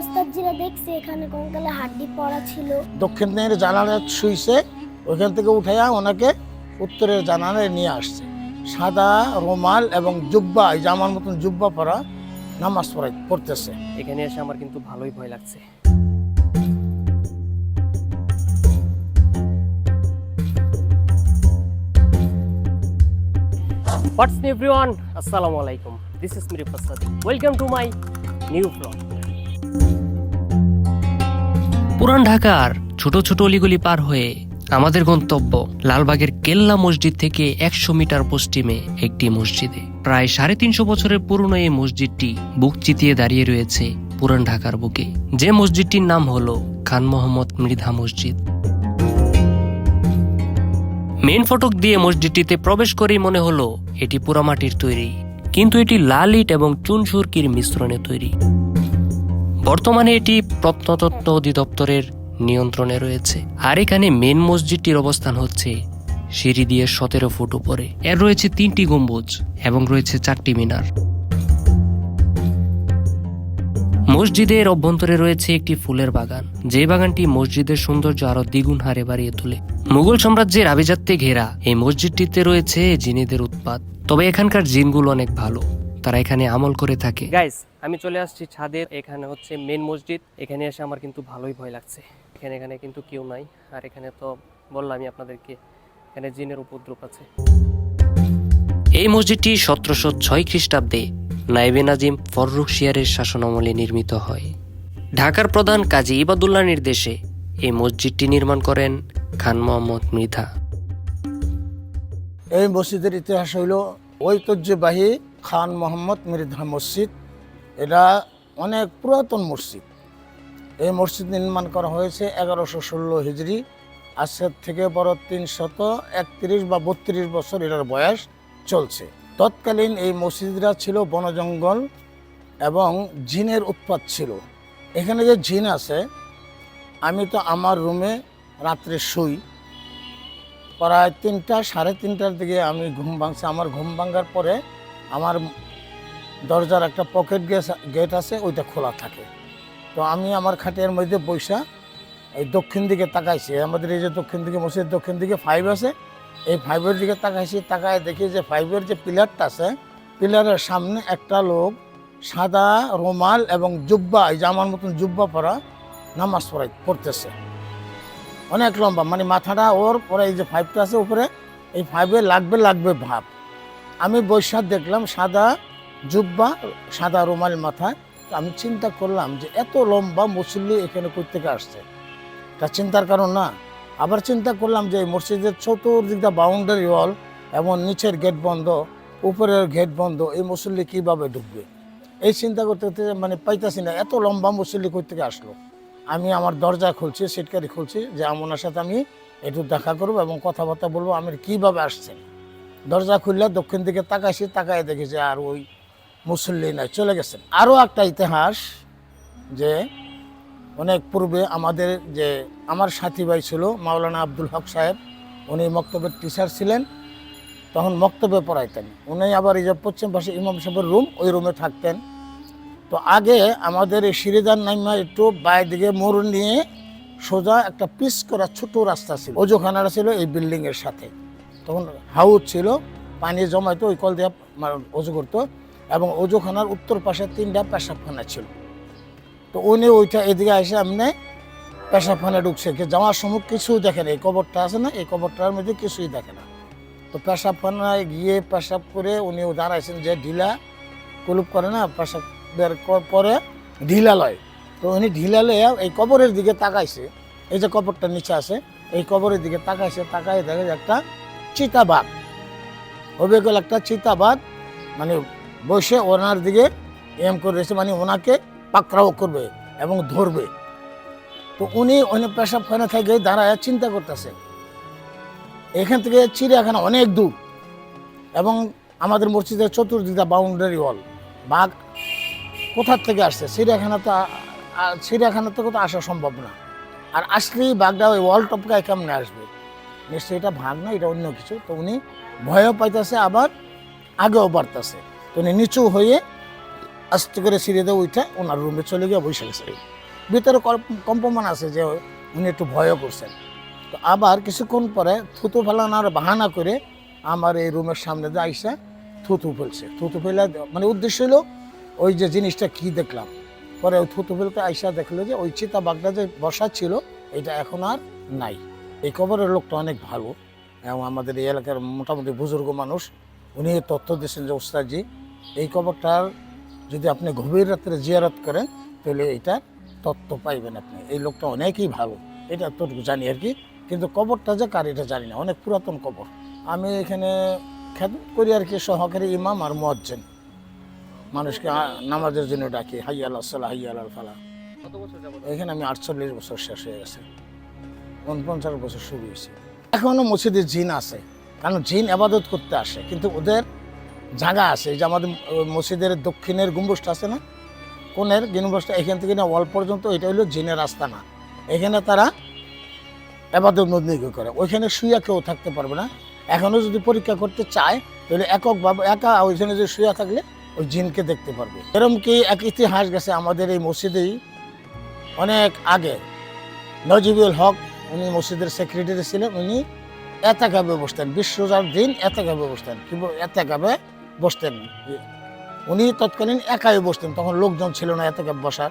ওস্তাদজিরা দেখছে এখানে কঙ্কালে হাড্ডি পড়া ছিল। দক্ষিণ দিনের শুইছে ওইখান থেকে উঠাইয়া ওনাকে উত্তরের জানালায় নিয়ে আসছে। সাদা রুমাল এবং জুব্বা এই জামার মতন জুব্বা পরা নামাজ পড়াই পড়তেছে। এখানে এসে আমার কিন্তু ভালোই ভয় লাগছে। হোয়াটস এভরিওয়ান আসসালামু আলাইকুম। This is Miri Prasad welcome to my new blog পুরান ঢাকার ছোট ছোট অলিগলি পার হয়ে আমাদের গন্তব্য লালবাগের কেল্লা মসজিদ থেকে একশো মিটার পশ্চিমে একটি মসজিদে। প্রায় সাড়ে তিনশো বছরের পুরনো এই মসজিদটি বুক চিতিয়ে দাঁড়িয়ে রয়েছে পুরান ঢাকার বুকে। যে মসজিদটির নাম হলো খান মোহাম্মদ মৃধা মসজিদ। মেন ফটক দিয়ে মসজিদটিতে প্রবেশ করেই মনে হলো এটি পোড়ামাটির তৈরি, কিন্তু এটি লাল ইট এবং চুনসুরকির মিশ্রণে তৈরি। বর্তমানে এটি প্রত্নতত্ত্ব অধিদপ্তরের নিয়ন্ত্রণে রয়েছে। আর এখানে মেন মসজিদটির অবস্থান হচ্ছে সিঁড়ি দিয়ে সতেরো ফুট উপরে। এর রয়েছে তিনটি গম্বুজ এবং রয়েছে চারটি মিনার। মসজিদের অভ্যন্তরে রয়েছে একটি ফুলের বাগান। যে বাগানটি মসজিদের সৌন্দর্য আরও দ্বিগুণ হারে বাড়িয়ে তোলে। মুঘল সাম্রাজ্যের আভিজাত্যে ঘেরা এই মসজিদটিতে রয়েছে জিনেদের উৎপাত। তবে এখানকার জিনগুলো অনেক ভালো। তারা এখানে আমল করে থাকে। গাইস আমি চলে আসছি ছাদের এখানে হচ্ছে মেন মসজিদ। এখানে এসে আমার কিন্তু ভালোই ভয় লাগছে। এখানে এখানে কিন্তু কেউ নাই। আর এখানে তো বললামই আপনাদেরকে এখানে জিনের উপদ্রব আছে। এই মসজিদটি সতেরোশো ছয় খ্রিস্টাব্দে নাইবে নাজিম ফররুখ শিয়ারের শাসনামলে নির্মিত হয়। ঢাকার প্রধান কাজী ইবাদুল্লাহ নির্দেশে এই মসজিদটি নির্মাণ করেন খান মোহাম্মদ মৃধা। এই মসজিদের ইতিহাস হইল ঐতিহ্যবাহী খান মোহাম্মদ মৃধা মসজিদ, এটা অনেক পুরাতন মসজিদ। এই মসজিদ নির্মাণ করা হয়েছে এগারোশো ষোলো হিজড়ি, আজকের থেকে বড় তিনশত একত্রিশ বা বত্রিশ বছর এটার বয়স চলছে। তৎকালীন এই মসজিদরা ছিল বনজঙ্গল এবং জিনের উৎপাত ছিল। এখানে যে জিন আছে, আমি তো আমার রুমে রাত্রে শুই। প্রায় তিনটা, সাড়ে তিনটার দিকে আমি ঘুম ভাঙছি। আমার ঘুম ভাঙার পরে আমার দরজার একটা পকেট গেস, গেট আছে, ওইটা খোলা থাকে। তো আমি আমার খাটের মধ্যে বৈশা এই দক্ষিণ দিকে তাকাইছি। আমাদের এই যে দক্ষিণ দিকে মসজিদ, দক্ষিণ দিকে ফাইভ আছে। এই ফাইভের দিকে তাকাইছি, তাকায় দেখি যে ফাইভের যে পিলারটা আছে, পিলারের সামনে একটা লোক সাদা, রুমাল এবং জুব্বা, এই জামার মতন জুব্বা পরা নামাজ পড়াই, পড়তেছে। অনেক লম্বা মানে মাথাটা ওর পরে এই যে ফাইভটা আছে উপরে, এই ফাইভে লাগবে লাগবে ভাব। আমি বৈশাখ দেখলাম সাদা জুব্বা, সাদা রুমাল মাথায় তো আমি চিন্তা করলাম যে এত লম্বা মুসল্লি এখানে থেকে আসছে? তা চিন্তার কারণ না। আবার চিন্তা করলাম যে মসজিদের চতুর্দিকটা বাউন্ডারি ওয়াল এবং নিচের গেট বন্ধ, উপরের গেট বন্ধ, এই মুসল্লি কীভাবে ঢুকবে? এই চিন্তা করতে করতে মানে পাইতাছি না, এত লম্বা মুসল্লি থেকে আসলো? আমি আমার দরজা খুলছি, সিটকারি খুলছি যে ওনার সাথে আমি একটু দেখা করব এবং কথাবার্তা বলব আমি কীভাবে আসছেন? দরজা খুললে দক্ষিণ দিকে তাকাইছি তাকায় দেখি যে আর ওই মুসল্লি নাই। চলে গেছেন। আরও একটা ইতিহাস যে অনেক পূর্বে আমাদের যে আমার সাথী ভাই ছিল, মাওলানা আব্দুল হক সাহেব, উনি মক্তবের টিচার ছিলেন, তখন মক্তবে পড়াইতেন। উনি আবার এই যে পশ্চিম পাশে ইমাম সাহেবের রুম ওই রুমে থাকতেন। তো আগে আমাদের এই সিরিদার নাইমা একটু বাই দিকে মোড় নিয়ে সোজা একটা পিস করা ছোট রাস্তা ছিল। ওজোখানাটা ছিল এই বিল্ডিংয়ের সাথে। তখন হাউস ছিল পানি জমাইতো ওই কল দিয়ে অজু করতো এবং অজুখানার উত্তর পাশে তিনটা পেশাবখানা ছিল। তো উনি ওইটা এদিকে এসে এমনি পেশাবখানা ঢুকছে। কি যাওয়ার সময় কিছু দেখে না, এই কবরটা আছে না, এই কবরটার মধ্যে কিছুই দেখে না। তো পেশাবখানায় গিয়ে পেশাব করে উনি দাঁড়াইছেন যে ঢিলা কুলুপ করে না পেশাব বের করার পরে ঢিলা লয়। তো উনি ঢিলা লয়ে এই কবরের দিকে তাকাইছে। এই যে কবরটা নিচে আছে, এই কবরের দিকে তাকাইছে তাকাই দেখে একটা চিতাবাঘ গেল একটা চিতাবাঘ মানে বসে ওনার দিকে এম করে রয়েছে মানে ওনাকে পাকড়াও করবে এবং ধরবে। তো উনি উনি পেশাবখানা থেকে দাঁড়ায় চিন্তা করতেছে। এখান থেকে চিড়িয়াখানা অনেক দূর এবং আমাদের মসজিদের চতুর্দিকটা বাউন্ডারি ওয়াল বাঘ কোথার থেকে আসছে? চিড়িয়াখানা তো চিড়িয়াখানা থেকে তো আসা সম্ভব না। আর আসলেই বাঘটা ওই ওয়াল টপকায় কেমনে আসবে? নিশ্চয়ই এটা ভাগ না এটা অন্য কিছু। তো উনি ভয়ও পাইতেছে, আবার আগেও বাড়তেছে। তো উনি নিচু হয়ে আস্তে করে সিঁড়ে দিয়ে উঠে ওনার রুমে চলে গিয়ে বসে গেছে। ভিতরে কম্পমান আছে যে উনি একটু ভয়ও করছেন। তো আবার কিছুক্ষণ পরে থুতু ফেলানোর বাহানা করে আমার এই রুমের সামনে দিয়ে আইসা থুতু ফেলছে। থুতু ফেলে মানে উদ্দেশ্য হলো ওই যে জিনিসটা কি দেখলাম। পরে ওই থুতু ফেলতে আইসা দেখল যে ওই চিতা বাগদা যে বসা ছিল, এটা এখন আর নাই। এই কবরের লোকটা অনেক ভালো এবং আমাদের এই এলাকার মোটামুটি বুজুর্গ মানুষ। উনি তথ্য দিয়েছেন যে, ওস্তাদজি, এই কবরটার যদি আপনি গভীর রাত্রে জিয়ারত করেন, তাহলে এটা তত্ত্ব পাইবেন আপনি। এই লোকটা অনেকই ভালো। এটা তোটুকু জানি আর কি। কিন্তু কবরটা যে কার, এটা জানি না। অনেক পুরাতন কবর। আমি এখানে খেদমত করি আর কি, সহকারী ইমাম আর মুয়াজ্জিন। মানুষকে নামাজের জন্য ডাকি হাইয়া আল্লাহ সাল্লাহ হাইয়া আল্লাহ ফালা। এখানে আমি আটচল্লিশ বছর শেষ হয়ে গেছে। উনপঞ্চাশ বছর শুরু হয়েছে। এখনও মসজিদে জিন আছে, কারণ জিন আবাদত করতে আসে, কিন্তু ওদের জায়গা আছে যে আমাদের মসজিদের দক্ষিণের গম্বুজটা আছে না? কোণের গম্বুজটা, এখান থেকে না ওয়াল পর্যন্ত, এটা হলো জিনের রাস্তা না। এখানে তারা আবাদত নদী করে, ওইখানে শুয়া কেউ থাকতে পারবে না। এখনও যদি পরীক্ষা করতে চায়, তাহলে এককভাবে একা ওইখানে যদি শুয়া থাকলে, ওই জিনকে দেখতে পারবে। এরম কি এক ইতিহাস গেছে আমাদের এই মসজিদেই? অনেক আগে নজিবুল হক উনি মসজিদের সেক্রেটারি ছিলেন, উনি এতাকাবে বসতেন, বিশ্বজার দিন এতাকাবে বসতেন, কি এতাকাবে বসতেন। উনি তৎকালীন একাই বসতেন, তখন লোকজন ছিল না এতাকাব বসার।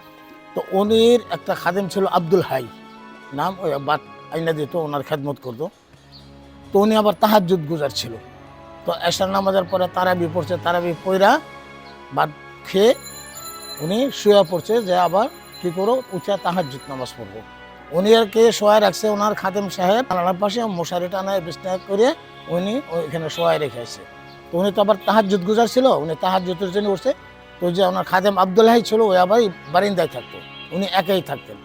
তো উনির একটা খাদেম ছিল আব্দুল হাই, নাম ওই বাট আইনা দিত ওনার খেদমত করতো। তো উনি আবার তাহাজুদ গুজার ছিল। তো এশার নামাজের পরে তারাবি পড়ছে, তারাবি পইরা বাদ খেয়ে উনি শুয়ে পড়ছে যে আবার কি করো উঠে তাহাজুদ নামাজ পড়ব। উনি আর কে শোয়ায় রাখছে ওনার খাদেম সাহেব জানালার পাশে মশারি টানায় বিছনা করে উনি ওইখানে শোয়ায় রেখেছে তো উনি তো আবার তাহাজুদ গুজার ছিল, উনি তাহার তাহাজুদের জন্য উঠছে। তো যে ওনার খাদেম আবদুল্লাহি ছিল, ওই আবার বারিন্দায় থাকতো, উনি একাই থাকতেন।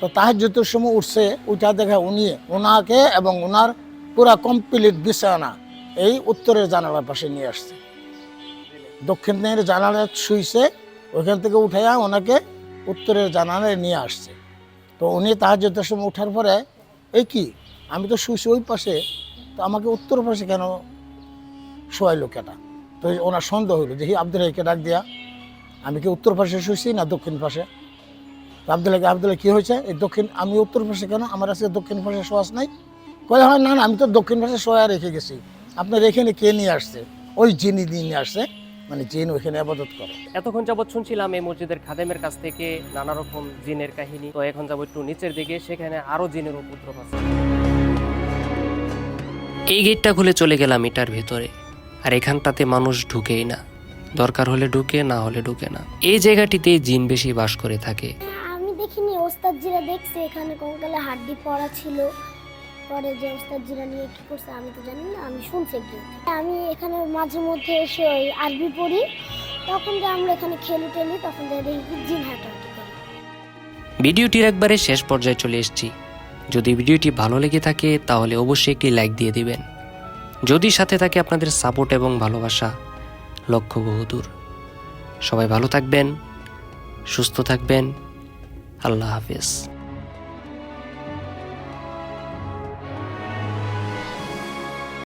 তো তাহার তাহাজুদের সময় উঠছে, উঠা দেখা উনি ওনাকে এবং ওনার পুরা কমপ্লিট বিছানা এই উত্তরের জানালার পাশে নিয়ে আসছে। দক্ষিণের জানালায় শুইছে, ওইখান থেকে উঠাইয়া ওনাকে উত্তরের জানালায় নিয়ে আসছে। তো উনি তাহাজতের সময় ওঠার পরে, এই কি? আমি তো শুইছি ওই পাশে। তো আমাকে উত্তর পাশে কেন শোয়াইলো কেটা? তো ওনার সন্দেহ হইল, দেখি আব্দুল হাইকে ডাক দিয়া, আমি কি উত্তর পাশে শুয়েছি না দক্ষিণ পাশে? তো আব্দুল হাইকে আব্দুল্লাহ, কী হয়েছে? এই দক্ষিণ, আমি উত্তর পাশে কেন? আমার আজকে দক্ষিণ পাশে শোয়াস নাই? কয়ে হয় না না, আমি তো দক্ষিণ পাশে শোয়া রেখে গেছি। আপনার এখানে কে নিয়ে আসছে? ওই জিনি নিয়ে আসছে মানে জিন ওইখানে আবাদত করে। এতক্ষণ যাবৎ শুনছিলাম এই মসজিদের খাদেমের কাছ থেকে নানা রকম জিনের কাহিনী। তো এখন যাব একটু নিচের দিকে সেখানে আরও জিনের উপদ্রব আছে। এই গেটটা খুলে চলে গেলাম এটার ভিতরে। আর এখানটাতে মানুষ ঢুকেই না। দরকার হলে ঢুকে না হলে ঢুকে না। এই জায়গাটিতে জিন বেশি বাস করে থাকে। আমি দেখিনি ওস্তাদজিরা দেখছে এখানে কঙ্কালে হাড্ডি পড়া ছিল। পরে যে ওস্তাদজিরা নিয়ে কি করছে আমি তো জানি না, আমি শুনছি কি। আমি এখানে মাঝে মধ্যে এসে ওই আরবি পড়ি, তখন যে আমরা এখানে খেলি টেলি, তখন যে দেখি জিন ভিডিওটির একবারে শেষ পর্যায়ে চলে এসেছি। যদি ভিডিওটি ভালো লেগে থাকে, তাহলে অবশ্যই একটি লাইক দিয়ে দিবেন। যদি সাথে থাকে আপনাদের সাপোর্ট এবং ভালোবাসা, লক্ষ্য বহুদূর সবাই ভালো থাকবেন, সুস্থ থাকবেন, আল্লাহ হাফেজ।